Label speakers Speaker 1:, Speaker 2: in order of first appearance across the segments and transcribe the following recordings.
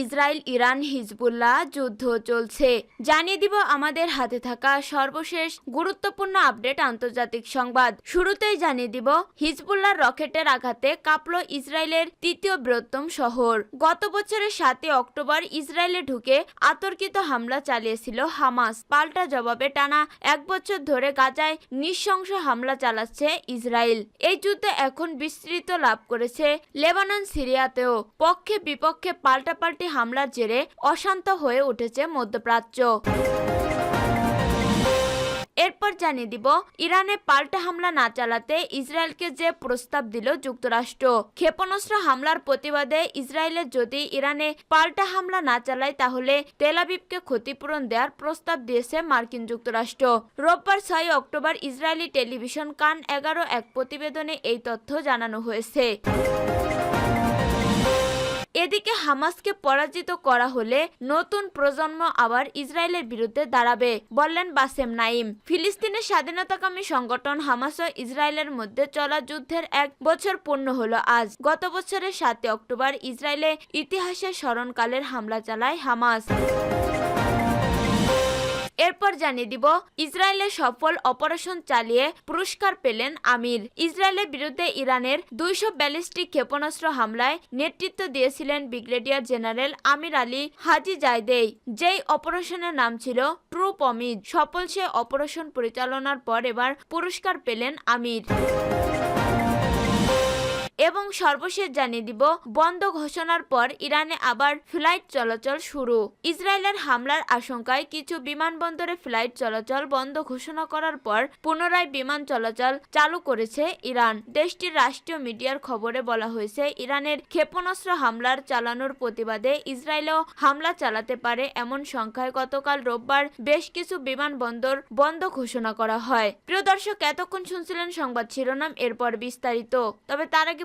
Speaker 1: Israel, Iran, Hezbollah যুদ্ধ চলছে। জানিয়ে দিব আমাদের হাতে থাকা সর্বশেষ গুরুত্বপূর্ণ আপডেট আন্তর্জাতিক সংবাদ। শুরুতেই জানিয়ে দিব হিজবুল্লাহর রকেটের আঘাতে কাঁপল ইসরায়েলের তৃতীয় বৃহত্তম শহর। গত বছরের সাতই অক্টোবর ইসরায়েলে ঢুকে আতর্কিত হামলা চালিয়েছিল হামাস। পাল্টা জবাবে টানা এক বছর ধরে গাজায় নৃশংস হামলা চালাচ্ছে ইসরায়েল। এই যুদ্ধে এখন বিস্তৃত লাভ করেছে লেবানন, সিরিয়াতেও। পক্ষে বিপক্ষে পাল্টাপাল্টি হামলার জেরে অশান্ত হয়ে উঠেছে মধ্যপ্রাচ্য। এরপর জানিয়ে দিব, ইরানে পাল্টা হামলা না চালাতে ইসরায়েলকে যে প্রস্তাব দিল যুক্তরাষ্ট্র। ক্ষেপণাস্ত্র হামলার প্রতিবাদে ইসরায়েলে যদি ইরানে পাল্টা হামলা না চালায়, তাহলে তেলাবিবকে ক্ষতিপূরণ দেওয়ার প্রস্তাব দিয়েছে মার্কিন যুক্তরাষ্ট্র। রোববার ছয় অক্টোবর ইসরায়েলি টেলিভিশন কান এগারো এক প্রতিবেদনে এই তথ্য জানানো হয়েছে। এদিকে হামাসকে পরাজিত করা হলে নতুন প্রজন্ম আবার ইসরায়েলের বিরুদ্ধে দাঁড়াবে, বললেন বাসেম নাইম ফিলিস্তিনের স্বাধীনতাকামী সংগঠন হামাস ও ইসরায়েলের মধ্যে চলা যুদ্ধের এক বছর পূর্ণ হলো আজ। গত বছরের সাতই অক্টোবর ইসরায়েলে ইতিহাসের স্মরণকালের হামলা চালায় হামাস। এরপর জানিয়ে দিব, ইসরায়েলের সফল অপারেশন চালিয়ে পুরস্কার পেলেন আমির। ইসরায়েলের বিরুদ্ধে ইরানের দুইশো ব্যালিস্টিক ক্ষেপণাস্ত্র হামলায় নেতৃত্ব দিয়েছিলেন brigadier general Amir Ali Hajizadeh যেই অপারেশনের নাম ছিল ট্রু পমিদ সফল সে অপারেশন পরিচালনার পর এবার পুরস্কার পেলেন আমির। এবং সর্বশেষ জানিয়ে দিব, বন্ধ ঘোষণার পর ইরানে আবার ফ্লাইট চলাচল শুরু। ইসরায়েলের হামলার আশঙ্কায় কিছু বিমানবন্দরে ফ্লাইট চলাচল বন্ধ ঘোষণা করার পর পুনরায় বিমান চলাচল চালু করেছে ইরান। দেশটির রাষ্ট্রীয় মিডিয়ার খবরে বলা হয়েছে, ইরানের ক্ষেপণাস্ত্র হামলার চালানোর প্রতিবাদে ইসরায়েলও হামলা চালাতে পারে এমন সংখ্যায় গতকাল রোববার বেশ কিছু বিমানবন্দর বন্ধ ঘোষণা করা হয়। প্রিয় দর্শক, এতক্ষণ শুনছিলেন সংবাদ শিরোনাম, এরপর বিস্তারিত। তবে তার আগে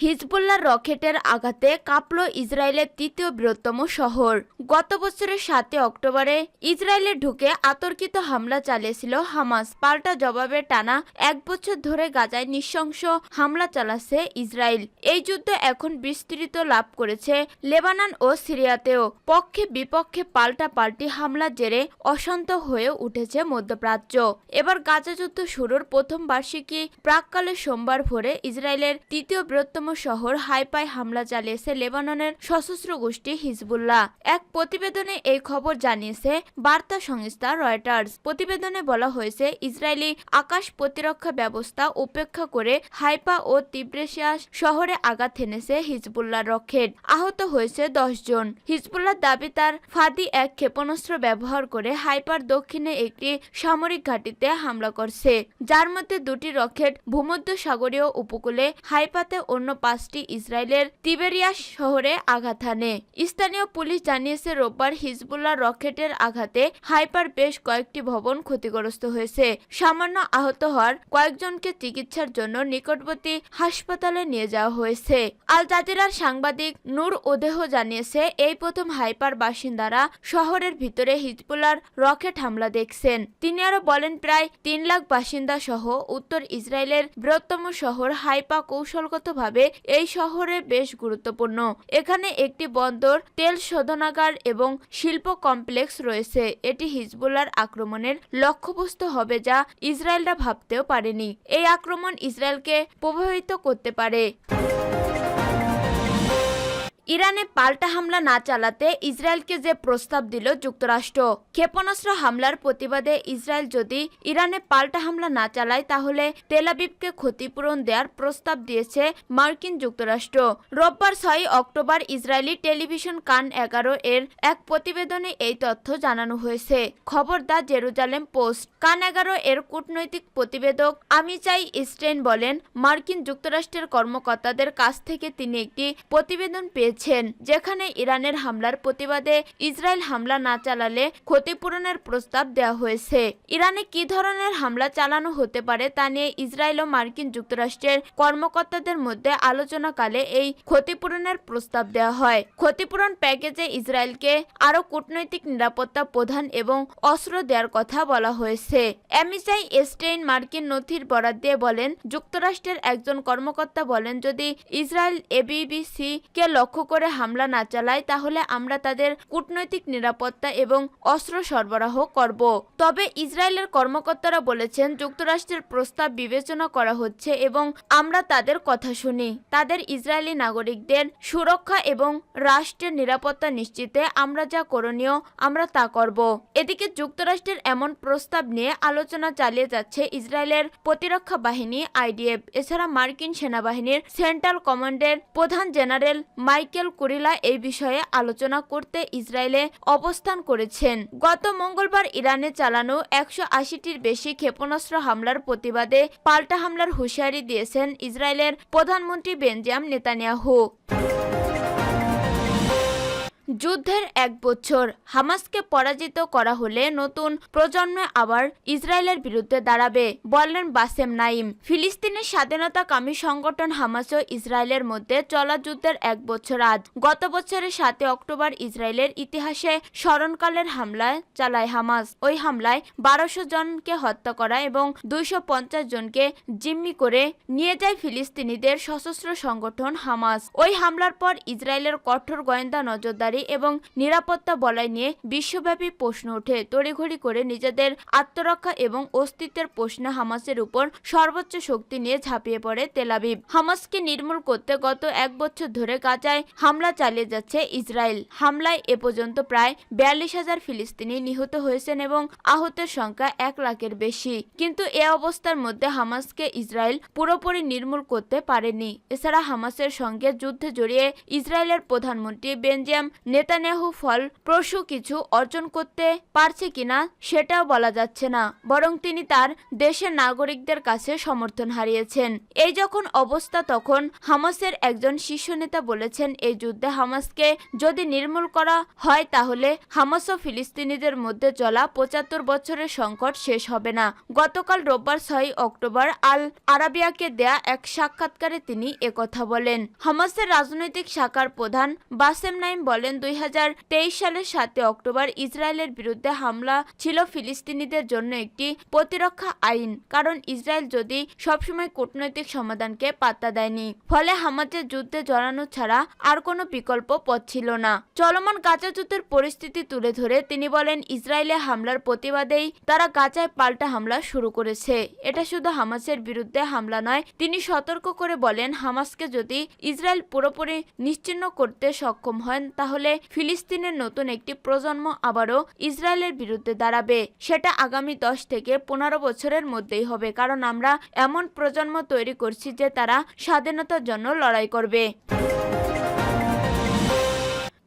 Speaker 1: হিজবুল্লার রকেটের আঘাতে কাঁপল ইসরায়েলের তৃতীয় বৃহত্তম শহর। গত বছরের সাতই অক্টোবরে ইসরায়েলে ঢুকে আতর্কিত হামলা চালিয়েছিল হামাস। পাল্টা জবাবে টানা এক বছর ধরে গাজায় নৃশংস হামলা চালাচ্ছে ইসরায়েল। এই যুদ্ধ এখন বিস্তৃত লাভ করেছে লেবানন ও সিরিয়াতেও। পক্ষে বিপক্ষে পাল্টা পাল্টি হামলার জেরে অশান্ত হয়ে উঠেছে মধ্যপ্রাচ্য। এবার গাজা যুদ্ধ শুরুর প্রথম বার্ষিকী প্রাককালে সোমবার ভোরে ইসরায়েলের তৃতীয় বৃহত্তম শহর হাইপায় হামলা চালিয়েছে লেবাননের সশস্ত্র গোষ্ঠী হিজবুল্লাহ। এক প্রতিবেদনে এই খবর জানিয়েছে বার্তা সংস্থা রয়টার্স। প্রতিবেদনে বলা হয়েছে, ইসরায়েলি আকাশ প্রতিরক্ষা ব্যবস্থা উপেক্ষা করে হাইপা ও তিব্রেশিয়া শহরে আঘাত হেনেছে হিজবুল্লাহ রকেট। আহত হয়েছে দশ জন। হিজবুল্লাহ দাবি, তার ফাদি এক ক্ষেপণাস্ত্র ব্যবহার করে হাইপার দক্ষিণে একটি সামরিক ঘাঁটিতে হামলা করছে। যার মধ্যে দুটি রকেট ভূমধ্য সাগরীয় উপকূলে হাইপাতে অন্য পাঁচটি ইসরায়েলের তিবেরিয়াস শহরে আঘাত হানে। স্থানীয় পুলিশ জানিয়েছে, রোববার হিজবুল্লাহ রকেটের আঘাতে হাইপার বেশ কয়েকটি ভবন ক্ষতিগ্রস্ত হয়েছে। সামান্য আহত হওয়ার কয়েকজনকে চিকিৎসার জন্য নিকটবর্তী হাসপাতালে নিয়ে যাওয়া হয়েছে। আল জাজিরার সাংবাদিক নূর ওদেহ জানিয়েছে, এই প্রথম হাইপার বাসিন্দারা শহরের ভিতরে হিজবুল্লার রকেট হামলা দেখছেন। তিনি আরও বলেন, প্রায় তিন লাখ বাসিন্দা সহ উত্তর ইসরায়েলের বৃহত্তম শহর হাইপা কৌশলগতভাবে এই শহরে বেশ গুরুত্বপূর্ণ। এখানে একটি বন্দর, তেল শোধনাগার এবং শিল্প কমপ্লেক্স রয়েছে। এটি হিজবুল্লার আক্রমণের লক্ষ্যবস্তু হবে যা ইসরায়েলরা ভাবতেও পারেনি। এই আক্রমণ ইসরায়েলকে প্রভাবিত করতে পারে। ইরানে পাল্টা হামলা না চালাতে ইসরায়েলকে যে প্রস্তাব দিল যুক্তরাষ্ট্র। ক্ষেপণাস্ত্র হামলার প্রতিবাদে ইসরায়েল যদি ইরানে পাল্টা হামলা না চালায়, তাহলে তেলাবিবকে ক্ষতিপূরণ দেওয়ার প্রস্তাব দিয়েছে মার্কিন যুক্তরাষ্ট্র। রোববার ছয় অক্টোবর ইসরায়েলি টেলিভিশন কান এগারো এর এক প্রতিবেদনে এই তথ্য জানানো হয়েছে। খবর দা জেরুজালেম পোস্ট। কান এগারো এর কূটনৈতিক প্রতিবেদক আমিচাই স্টেন বলেন, মার্কিন যুক্তরাষ্ট্রের কর্মকর্তাদের কাছ থেকে তিনি একটি প্রতিবেদন পেয়েছেন যেখানে ইরানের হামলার প্রতিবাদে ইসরায়েল হামলা না চালালে ক্ষতিপূরণের প্রস্তাব দেওয়া হয়েছে। ইরানে কি ধরনের হামলা চালানো হতে পারে তা নিয়ে ইসরায়েল ও মার্কিন যুক্তরাষ্ট্রের কর্মকর্তাদের মধ্যে আলোচনাকালে এই ক্ষতিপূরণের প্রস্তাব দেওয়া হয়। ক্ষতিপূরণ প্যাকেজে ইসরায়েলকে আরও কূটনৈতিক নিরাপত্তা প্রধান এবং অস্ত্র দেওয়ার কথা বলা হয়েছে। এমিসাই এস্টেইন মার্কিন নথির বরাদ দিয়ে বলেন, যুক্তরাষ্ট্রের একজন কর্মকর্তা বলেন, যদি ইসরায়েল এবিবিসি কে লক্ষ্য করে হামলা না চালায়, তাহলে আমরা তাদের কূটনৈতিক নিরাপত্তা এবং অস্ত্র সরবরাহ করব। তবে ইসরায়েলের কর্মকর্তারা বলেছেন, যুক্তরাষ্ট্রের প্রস্তাব বিবেচনা করা হচ্ছে এবং আমরা তাদের কথা শুনি। তাদের ইসরায়েলি নাগরিকদের সুরক্ষা এবং রাষ্ট্রের নিরাপত্তা নিশ্চিতে আমরা যা করণীয়, আমরা তা করব। এদিকে যুক্তরাষ্ট্রের এমন প্রস্তাব নিয়ে আলোচনা চালিয়ে যাচ্ছে ইসরায়েলের প্রতিরক্ষা বাহিনী, আইডিএফ। এছাড়া মার্কিন সেনাবাহিনীর সেন্ট্রাল কমান্ডের প্রধান জেনারেল মাইকেল কুরিলা এই বিষয়ে আলোচনা করতে ইসরায়েলে অবস্থান করেছেন। গত মঙ্গলবার ইরানে চালানো একশো আশিটির বেশি ক্ষেপণাস্ত্র হামলার প্রতিবাদে পাল্টা হামলার হুঁশিয়ারি দিয়েছেন ইসরায়েলের প্রধানমন্ত্রী বেঞ্জাম নেতানিয়াহু। যুদ্ধের এক বছর। হামাসকে পরাজিত করা হলে নতুন প্রজন্মে আবার ইসরায়েলের বিরুদ্ধে দাঁড়াবে, বললেন বাসেম নাইম ফিলিস্তিনের স্বাধীনতাকামী সংগঠন হামাস ও ইসরায়েলের মধ্যে চলা যুদ্ধের এক বছর আজ। গত বছরের সাতই অক্টোবর ইসরায়েলের ইতিহাসে স্মরণকালের হামলায় চালায় হামাস। ওই হামলায় বারোশো জনকে হত্যা করা এবং দুইশো পঞ্চাশ জনকে জিম্মি করে নিয়ে যায় ফিলিস্তিনিদের সশস্ত্র সংগঠন হামাস। ওই হামলার পর ইসরায়েলের কঠোর গোয়েন্দা নজরদারি এবং নিরাপত্তা বলয় নিয়ে বিশ্বব্যাপী প্রশ্ন ওঠে। তড়িঘড়ি করে নিজেদের আত্মরক্ষা এবং অস্তিত্বের প্রশ্নে হামাসের উপর সর্বোচ্চ শক্তি নিয়ে ঝাঁপিয়ে পড়ে তেলাবিব হামাসকে নির্মূল করতে গত এক বছর ধরে গাজায় হামলা চালিয়ে যাচ্ছে ইসরায়েল। হামলায় এ পর্যন্ত প্রায় বিয়াল্লিশ হাজার ফিলিস্তিনি নিহত হয়েছেন এবং আহতের সংখ্যা এক লাখের বেশি। কিন্তু এ অবস্থার মধ্যে হামাসকে ইসরায়েল পুরোপুরি নির্মূল করতে পারেনি। এছাড়া হামাসের সঙ্গে যুদ্ধে জড়িয়ে ইসরায়েলের প্রধানমন্ত্রী বেনজিয়াম নেতানিয়াহু ফল প্রসূ কিছু অর্জন করতে পারছে কিনা সেটাও বলা যাচ্ছে না, বরং তিনি তার দেশের নাগরিকদের কাছে সমর্থন হারিয়েছেন। এই যখন অবস্থা তখন হামাসের একজন শীর্ষ নেতা বলেছেন, এই যুদ্ধে হামাসকে যদি নির্মূল করা হয় তাহলে হামাস ও ফিলিস্তিনিদের মধ্যে চলা পঁচাত্তর বছরের সংকট শেষ হবে না। গতকাল রোববার ছয় অক্টোবর আল আরাবিয়াকে দেয়া এক সাক্ষাৎকারে তিনি একথা বলেন। হামাসের রাজনৈতিক শাখার প্রধান বাসেম নাইম বলেন দুই সালের সাতই অক্টোবর ইসরায়েলের বিরুদ্ধে হামলা ছিল ফিলিস্তিনিদের জন্য একটি প্রতিরক্ষা আইন, কারণ ইসরায়েল যদি সবসময় কূটনৈতিক সমাধানকে পাত্তা দেয়নি। ফলে হামাজের যুদ্ধে জড়ানো ছাড়া আর কোনো বিকল্প পথ ছিল না। চলমান গাজা যুদ্ধের পরিস্থিতি তুলে ধরে তিনি বলেন, ইসরায়েলে হামলার প্রতিবাদেই তারা গাজায় পাল্টা হামলা শুরু করেছে। এটা শুধু হামাসের বিরুদ্ধে হামলা নয়, তিনি সতর্ক করে বলেন, হামাসকে যদি ইসরায়েল পুরোপুরি নিশ্চিহ্ন করতে সক্ষম হয় তাহলে ফিলিস্তিনের নতুন একটি প্রজন্ম আবারও ইসরায়েলের বিরুদ্ধে দাঁড়াবে। সেটা আগামী দশ থেকে পনেরো বছরের মধ্যেই হবে, কারণ আমরা এমন প্রজন্ম তৈরি করছি যে তারা স্বাধীনতার জন্য লড়াই করবে।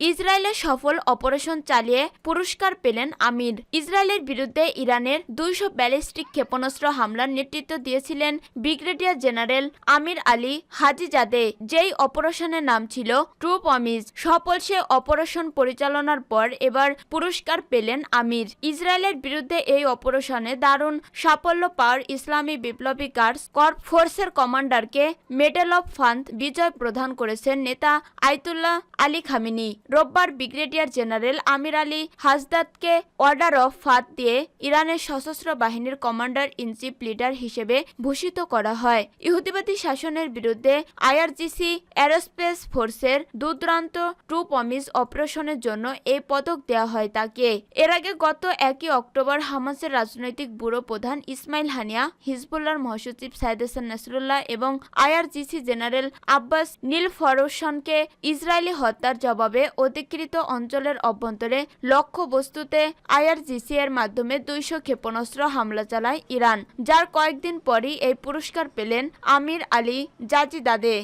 Speaker 1: ইসরায়েলে সফল অপারেশন চালিয়ে পুরস্কার পেলেন আমির। ইসরায়েলের বিরুদ্ধে ইরানের দুইশো ব্যালিস্টিক ক্ষেপণাস্ত্র হামলার নেতৃত্ব দিয়েছিলেন brigadier general Amir Ali Hajizadeh, যেই অপারেশনের নাম ছিল ট্রু পমিজ সফল সে অপারেশন পরিচালনার পর এবার পুরস্কার পেলেন আমির। ইসরায়েলের বিরুদ্ধে এই অপারেশনে দারুণ সাফল্য পাওয়ার ইসলামী বিপ্লবী গার্ডস কর্প ফোর্সের কমান্ডারকে মেডেল অফ ফান্ড বিজয় প্রদান করেছেন নেতা আইতুল্লাহ আলী খামিনি। রোববার ব্রিগেডিয়ার জেনারেল আমির আলী হাসদাতকে অর্ডার অফ ফাত দিয়ে ইরানের সশস্ত্র বাহিনীর কমান্ডার ইন চিফ লিডার হিসেবে ভূষিত করা হয়। ইহুদিবাদী শাসনের বিরুদ্ধে আইআরজিসি, অ্যারোস্পেস ফোর্সের দুর্দান্ত ট্রু পমিস অপারেশনের জন্য এই পদক দেওয়া হয় তাকে। এর আগে গত একই অক্টোবর হামাসের রাজনৈতিক ব্যুরো প্রধান ইসমাইল হানিয়া, হিজবুল্লাহর মহাসচিব সাইদ হাসান নাসরুল্লাহ এবং আইআরজিসি জেনারেল আব্বাস নীল ফরোশনকে ইসরায়েলি হত্যার জবাবে অধিকৃত অঞ্চলের অভ্যন্তরে লক্ষ্য বস্তুতে আইআরজিসি এর মাধ্যমে দুইশো ক্ষেপণাস্ত্র হামলা চালায় ইরান, যার কয়েকদিন পরই এই পুরস্কার পেলেন আমির আলী জাজিদাদে।